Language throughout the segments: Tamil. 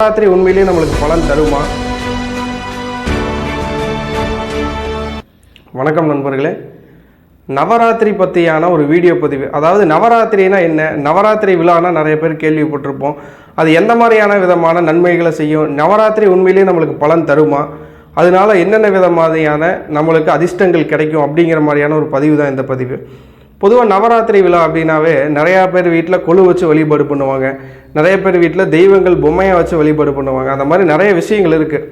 நவராத்திரி உண்மையிலேயே நம்மளுக்கு பலன் தருமா? வணக்கம் நண்பர்களே. நவராத்திரி பற்றியான ஒரு வீடியோ பதிவு. அதாவது நவராத்திரினா என்ன? நவராத்திரி விழானா நிறைய பேர் கேள்விப்பட்டிருப்போம். அது எந்த மாதிரியான விதமான நன்மைகளை செய்யும்? நவராத்திரி உண்மையிலேயே நம்மளுக்கு பலன் தருமா? அதனால என்னென்ன விதமாதிரியான நம்மளுக்கு அதிர்ஷ்டங்கள் கிடைக்கும் அப்படிங்கிற மாதிரியான ஒரு பதிவு தான் இந்த பதிவு. பொதுவாக நவராத்திரி விழா அப்படின்னாவே நிறையா பேர் வீட்டில் கொழு வச்சு வழிபாடு பண்ணுவாங்க. நிறைய பேர் வீட்டில் தெய்வங்கள் பொம்மையை வச்சு வழிபாடு பண்ணுவாங்க. அந்த மாதிரி நிறைய விஷயங்கள் இருக்குது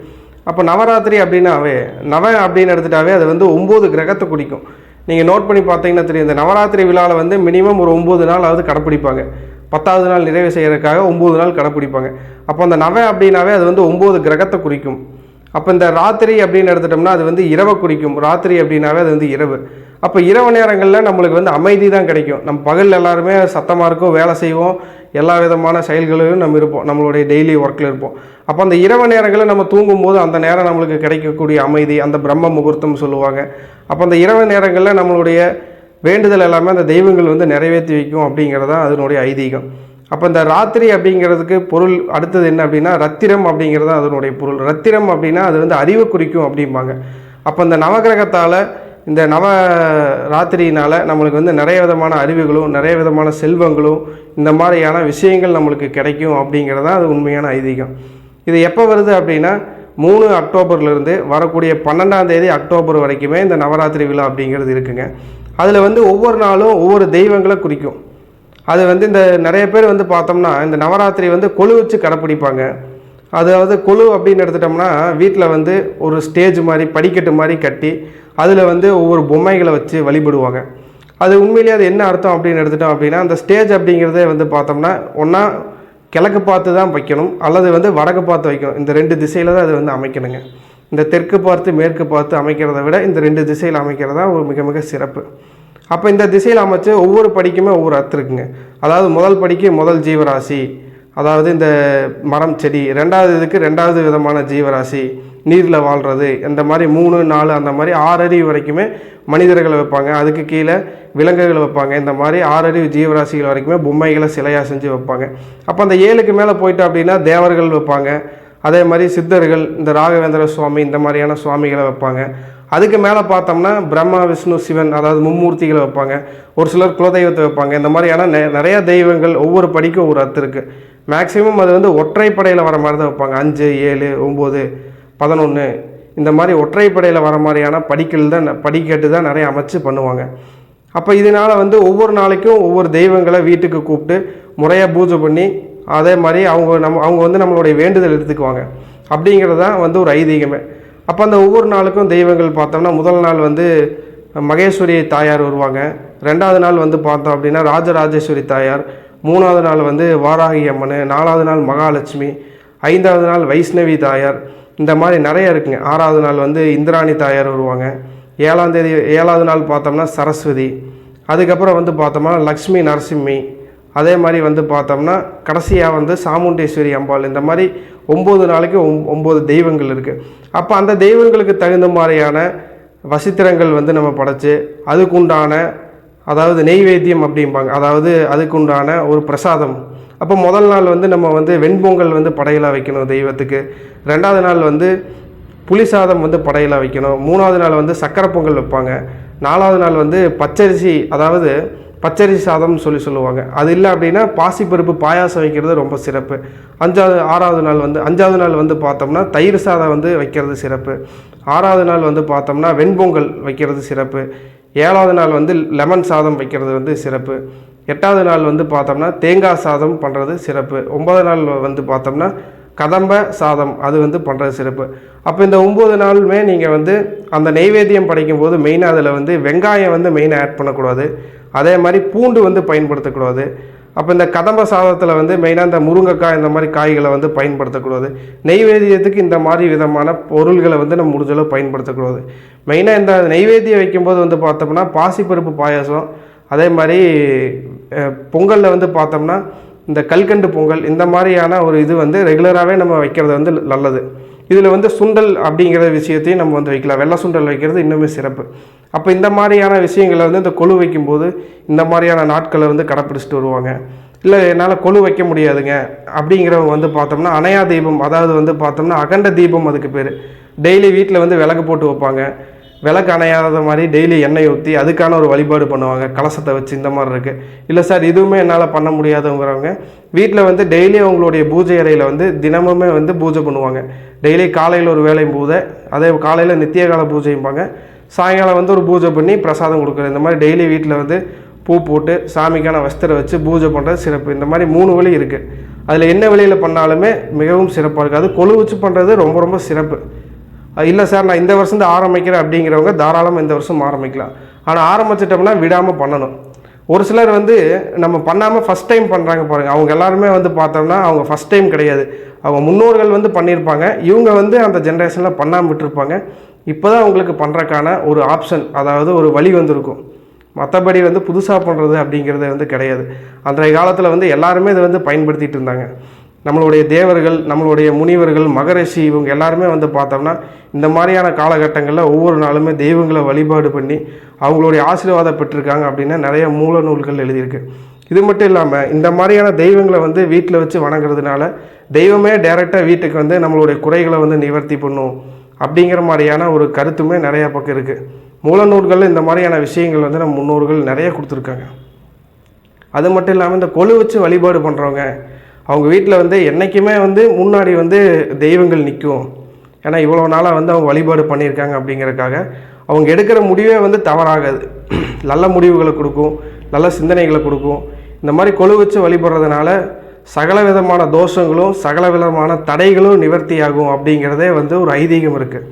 அப்போ நவராத்திரி அப்படின்னாவே நவ அப்படின்னு எடுத்துட்டாவே அது வந்து ஒம்பது கிரகத்தை குறிக்கும். நீங்கள் நோட் பண்ணி பார்த்தீங்கன்னா தெரியும். இந்த நவராத்திரி விழாவில் வந்து மினிமம் ஒரு ஒம்பது நாளாவது கடைப்பிடிப்பாங்க. பத்தாவது நாள் நிறைவு செய்கிறதுக்காக ஒம்பது நாள் கடைப்பிடிப்பாங்க. அப்போ அந்த நவ அப்படின்னாவே அது வந்து ஒம்பது கிரகத்தை குறிக்கும். அப்போ இந்த ராத்திரி அப்படின்னு எடுத்துட்டோம்னா அது வந்து இரவை குறிக்கும். ராத்திரி அப்படின்னாவே அது வந்து இரவு. அப்போ இரவு நேரங்களில் நம்மளுக்கு வந்து அமைதி தான் கிடைக்கும். நம்ம பகல் எல்லாருமே சத்தமாக இருக்கும் வேலை செய்வோம் எல்லா விதமான செயல்களிலும் நம்ம இருப்போம் நம்மளுடைய டெய்லி ஒர்க்கில் இருப்போம். அப்போ அந்த இரவு நேரங்களில் நம்ம தூங்கும்போது அந்த நேரம் நம்மளுக்கு கிடைக்கக்கூடிய அமைதி அந்த பிரம்ம முகூர்த்தம் சொல்லுவாங்க. அப்போ அந்த இரவு நேரங்களில் நம்மளுடைய வேண்டுதல் எல்லாமே அந்த தெய்வங்கள் வந்து நிறைவேற்றி வைக்கும் அப்படிங்கிறது தான் அதனுடைய ஐதீகம். அப்போ இந்த ராத்திரி அப்படிங்கிறதுக்கு பொருள் அடுத்தது என்ன அப்படின்னா ரத்திரம் அப்படிங்கிறது தான் அதனுடைய பொருள். ரத்திரம் அப்படின்னா அது வந்து அறிவு குறிக்கும் அப்படிம்பாங்க. அப்போ இந்த நவகிரகத்தால் இந்த நவ ராத்திரியினால் நம்மளுக்கு வந்து நிறைய விதமான அறிவுகளும் நிறைய விதமான செல்வங்களும் இந்த மாதிரியான விஷயங்கள் நம்மளுக்கு கிடைக்கும் அப்படிங்கிறது தான் அது உண்மையான ஐதீகம். இது எப்போ வருது அப்படின்னா மூணு அக்டோபர்லேருந்து வரக்கூடிய பன்னெண்டாம் தேதி அக்டோபர் வரைக்குமே இந்த நவராத்திரி விழா அப்படிங்கிறது இருக்குங்க. அதில் வந்து ஒவ்வொரு நாளும் ஒவ்வொரு தெய்வங்களை குறிக்கும். அது வந்து இந்த நிறைய பேர் வந்து பார்த்தோம்னா இந்த நவராத்திரி வந்து கொலு வச்சு கடைப்பிடிப்பாங்க. அதாவது கொலு அப்படின்னு எடுத்துட்டோம்னா வீட்டில் வந்து ஒரு ஸ்டேஜ் மாதிரி படிக்கட்டு மாதிரி கட்டி அதில் வந்து ஒவ்வொரு பொம்மைகளை வச்சு வழிபடுவாங்க. அது உண்மையிலேயே அது என்ன அர்த்தம் அப்படின்னு எடுத்துட்டோம் அப்படின்னா அந்த ஸ்டேஜ் அப்படிங்கிறதே வந்து பார்த்தோம்னா ஒன்றா கிழக்கு பார்த்து தான் வைக்கணும் அல்லது வந்து வடக்கு பார்த்து வைக்கணும். இந்த ரெண்டு திசையில் தான் அது வந்து அமைக்கணுங்க. இந்த தெற்கு பார்த்து மேற்கு பார்த்து அமைக்கிறத விட இந்த ரெண்டு திசையில் அமைக்கிறது தான் ஒரு மிக மிக சிறப்பு. அப்போ இந்த திசையில் அமைச்சு ஒவ்வொரு படிக்குமே ஒவ்வொரு அர்த்தம் இருக்குங்க. அதாவது முதல் படிக்கு முதல் ஜீவராசி அதாவது இந்த மரம் செடி ரெண்டாவது இதுக்கு ரெண்டாவது விதமான ஜீவராசி நீரில் வாழ்கிறது இந்த மாதிரி மூணு நாலு அந்த மாதிரி ஆறறிவு வரைக்குமே மனிதர்களை வைப்பாங்க. அதுக்கு கீழே விலங்குகளை வைப்பாங்க. இந்த மாதிரி ஆறறிவு ஜீவராசிகள் வரைக்குமே பொம்மைகளை சிலையாக செஞ்சு வைப்பாங்க. அப்போ அந்த ஏழுக்கு மேலே போயிட்டு அப்படின்னா தேவர்கள் வைப்பாங்க. அதே மாதிரி சித்தர்கள் இந்த ராகவேந்திர சுவாமி இந்த மாதிரியான சுவாமிகளை வைப்பாங்க. அதுக்கு மேலே பார்த்தோம்னா பிரம்மா விஷ்ணு சிவன் அதாவது மும்மூர்த்திகளை வைப்பாங்க. ஒரு சிலர் குலதெய்வத்தை வைப்பாங்க. இந்த மாதிரியான நெ நிறைய தெய்வங்கள் ஒவ்வொரு படிக்கும் ஒரு அர்த்தம் இருக்குது மேக்ஸிமம் அது வந்து ஒற்றைப்படையில் வர மாதிரி தான் வைப்பாங்க. அஞ்சு ஏழு ஒம்பது பதினொன்று இந்த மாதிரி ஒற்றைப்படையில் வர மாதிரியான படிக்கல் தான் படிக்கட்டு தான் நிறைய அமைச்சு பண்ணுவாங்க. அப்போ இதனால் வந்து ஒவ்வொரு நாளைக்கும் ஒவ்வொரு தெய்வங்களை வீட்டுக்கு கூப்பிட்டு முறையாக பூஜை பண்ணி அதே மாதிரி அவங்க நம்ம அவங்க வந்து நம்மளுடைய வேண்டுதல் எடுத்துக்குவாங்க. அப்படிங்கிறது தான் வந்து ஒரு ஐதீகமே. அப்போ அந்த ஒவ்வொரு நாளுக்கும் தெய்வங்கள் பார்த்தோம்னா முதல் நாள் வந்து மகேஸ்வரி தாயார் வருவாங்க. ரெண்டாவது நாள் வந்து பார்த்தோம் அப்படின்னா ராஜராஜேஸ்வரி தாயார். மூணாவது நாள் வந்து வாராகி அம்மன். நாலாவது நாள் மகாலட்சுமி. ஐந்தாவது நாள் வைஷ்ணவி தாயார். இந்த மாதிரி நிறைய இருக்குங்க. ஆறாவது நாள் வந்து இந்திராணி தாயார் வருவாங்க. ஏழாம் தேதி ஏழாவது நாள் பார்த்தோம்னா சரஸ்வதி. அதுக்கப்புறம் வந்து பார்த்தோம்னா லக்ஷ்மி நரசிம்மி. அதே மாதிரி வந்து பார்த்தோம்னா கடைசியாக வந்து சாமுண்டேஸ்வரி அம்பாள். இந்த மாதிரி ஒம்பது நாளைக்கு ஒம் ஒம்பது தெய்வங்கள் இருக்குது அப்போ அந்த தெய்வங்களுக்கு தகுந்த மாதிரியான வசித்திரங்கள் வந்து நம்ம படைச்சு அதுக்குண்டான அதாவது நெய்வேத்தியம் அப்படிம்பாங்க. அதாவது அதுக்குண்டான ஒரு பிரசாதம். அப்போ முதல் நாள் வந்து நம்ம வந்து வெண்பொங்கல் வந்து படையலாக வைக்கணும் தெய்வத்துக்கு. ரெண்டாவது நாள் வந்து புளி சாதம் வந்து படையலாக வைக்கணும். மூணாவது நாள் வந்து சக்கரை பொங்கல் வைப்பாங்க. நாலாவது நாள் வந்து பச்சரிசி அதாவது பச்சரி சாதம்னு சொல்லி சொல்லுவாங்க. அது இல்லை அப்படின்னா பாசிப்பருப்பு பாயாசம் வைக்கிறது ரொம்ப சிறப்பு. அஞ்சாவது ஆறாவது நாள் வந்து அஞ்சாவது நாள் வந்து பார்த்தோம்னா தயிர் சாதம் வந்து வைக்கிறது சிறப்பு. ஆறாவது நாள் வந்து பார்த்தோம்னா வெண்பொங்கல் வைக்கிறது சிறப்பு. ஏழாவது நாள் வந்து லெமன் சாதம் வைக்கிறது வந்து சிறப்பு. எட்டாவது நாள் வந்து பார்த்தோம்னா தேங்காய் சாதம் பண்ணுறது சிறப்பு. ஒன்பதாவது நாள் வந்து பார்த்தோம்னா கதம்ப சாதம் அது வந்து பண்ணுறது சிறப்பு. அப்போ இந்த ஒம்பது நாளுமே நீங்கள் வந்து அந்த நெய்வேத்தியம் படைக்கும்போது மெயினாக அதில் வந்து வெங்காயம் வந்து மெயினாக ஆட் பண்ணக்கூடாது. அதே மாதிரி பூண்டு வந்து பயன்படுத்தக்கூடாது. அப்போ இந்த கதம்ப சாதத்தில் வந்து மெயினாக இந்த முருங்கைக்காய் இந்த மாதிரி காய்களை வந்து பயன்படுத்தக்கூடாது. நெய்வேத்தியத்துக்கு இந்த மாதிரி விதமான பொருள்களை வந்து நம்ம முடிஞ்சளவு பயன்படுத்தக்கூடாது. மெயினாக இந்த நெய்வேத்தியம் வைக்கும்போது வந்து பார்த்தோம்னா பாசிப்பருப்பு பாயாசம் அதே மாதிரி பொங்கலில் வந்து பார்த்தோம்னா இந்த கல்கண்டு பொங்கல் இந்த மாதிரியான ஒரு இது வந்து ரெகுலராகவே நம்ம வைக்கிறது வந்து நல்லது. இதில் வந்து சுண்டல் அப்படிங்கிற விஷயத்தையும் நம்ம வந்து வைக்கலாம். வெள்ளை சுண்டல் வைக்கிறது இன்னுமே சிறப்பு. அப்போ இந்த மாதிரியான விஷயங்களை வந்து இந்த கொழு வைக்கும்போது இந்த மாதிரியான நாட்களை வந்து கடைப்பிடிச்சிட்டு வருவாங்க. இல்லை என்னால் கொலு வைக்க முடியாதுங்க அப்படிங்கிறவங்க வந்து பார்த்தோம்னா அணையா தீபம் அதாவது வந்து பார்த்தோம்னா அகண்ட தீபம் அதுக்கு பேர். டெய்லி வீட்டில் வந்து விளக்கு போட்டு வைப்பாங்க. விளக்கு அணையாத மாதிரி டெய்லி எண்ணெய் ஊற்றி அதுக்கான ஒரு வழிபாடு பண்ணுவாங்க. கலசத்தை வச்சு இந்த மாதிரி இருக்குது இல்லை சார் இதுவுமே என்னால் பண்ண முடியாதுங்கிறவங்க வீட்டில் வந்து டெய்லி அவங்களுடைய பூஜை அறையில் வந்து தினமுமே வந்து பூஜை பண்ணுவாங்க. டெய்லி காலையில் ஒரு வேலையும் பூஜை அதே காலையில் நித்திய கால பூஜைம்பாங்க சாயங்காலம் வந்து ஒரு பூஜை பண்ணி பிரசாதம் கொடுக்குறது. இந்த மாதிரி டெய்லி வீட்டில் வந்து பூ போட்டு சாமிக்கான வஸ்திரம் வச்சு பூஜை பண்ணுறது சிறப்பு. இந்த மாதிரி மூணு வழி இருக்குது அதில் என்ன வழியில் பண்ணாலுமே மிகவும் சிறப்பாக இருக்குது அது கொழு வச்சு பண்ணுறது ரொம்ப ரொம்ப சிறப்பு. இல்லை சார் நான் இந்த வருஷம் தான் ஆரம்பிக்கிறேன் அப்படிங்கிறவங்க தாராளமாக இந்த வருஷம் ஆரம்பிக்கலாம். ஆனால் ஆரம்பிச்சிட்டோம்னா விடாமல் பண்ணணும். ஒரு சிலர் வந்து நம்ம பண்ணாமல் ஃபஸ்ட் டைம் பண்ணுறாங்க பாருங்கள் அவங்க எல்லாருமே வந்து பார்த்தோம்னா அவங்க ஃபஸ்ட் டைம் கிடையாது. அவங்க முன்னோர்கள் வந்து பண்ணியிருப்பாங்க. இவங்க வந்து அந்த ஜென்ரேஷனில் பண்ணாமல் விட்டுருப்பாங்க. இப்போ தான் அவங்களுக்கு பண்ணுறக்கான ஒரு ஆப்ஷன் அதாவது ஒரு வழி வந்திருக்கும். மற்றபடி வந்து புதுசாக பண்ணுறது அப்படிங்கிறது வந்து கிடையாது. அன்றைய காலத்தில் வந்து எல்லாருமே இதை வந்து பயன்படுத்திகிட்டு இருந்தாங்க. நம்மளுடைய தேவர்கள் நம்மளுடைய முனிவர்கள் மகரிஷி இவங்க எல்லாருமே வந்து பார்த்தோம்னா இந்த மாதிரியான காலகட்டங்களில் ஒவ்வொரு நாளுமே தெய்வங்களை வழிபாடு பண்ணி அவங்களுடைய ஆசீர்வாதம் பெற்றிருக்காங்க அப்படின்னா நிறைய மூல நூல்கள் எழுதியிருக்கு. இது மட்டும் இல்லாமல் இந்த மாதிரியான தெய்வங்களை வந்து வீட்டில் வச்சு வணங்குறதுனால தெய்வமே டைரெக்டாக வீட்டுக்கு வந்து நம்மளுடைய குறைகளை வந்து நிவர்த்தி பண்ணும் அப்படிங்கிற மாதிரியான ஒரு கருத்துமே நிறையா பக்கம் இருக்குது மூல நூல்களில் இந்த மாதிரியான விஷயங்கள் வந்து நம்ம முன்னோர்கள் நிறைய கொடுத்துருக்காங்க. அது மட்டும் இல்லாமல் இந்த கொலு வச்சு வழிபாடு பண்ணுறவங்க அவங்க வீட்டில் வந்து என்றைக்குமே வந்து முன்னாடி வந்து தெய்வங்கள் நிற்கும் ஏன்னா இவ்வளோ நாளாக வந்து அவங்க வழிபாடு பண்ணியிருக்காங்க அப்படிங்கிறதுக்காக. அவங்க எடுக்கிற முடிவே வந்து தவறாகாது. நல்ல முடிவுகளை கொடுக்கும். நல்ல சிந்தனைகளை கொடுக்கும். இந்த மாதிரி கொழு வச்சு வழிபடுறதுனால சகல விதமான தோஷங்களும் சகல விதமான தடைகளும் நிவர்த்தியாகும் அப்படிங்கிறதே வந்து ஒரு ஐதீகம் இருக்குது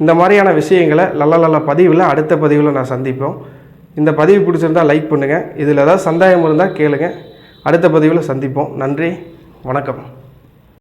இந்த மாதிரியான விஷயங்களை நல்ல நல்ல பதிவில் அடுத்த பதிவில் நான் சந்திப்போம். இந்த பதிவு பிடிச்சிருந்தா லைக் பண்ணுங்கள் இதில் ஏதாவது சந்தேகம் இருந்தால் கேளுங்கள் அடுத்த பதிவில் சந்திப்போம். நன்றி. வணக்கம்.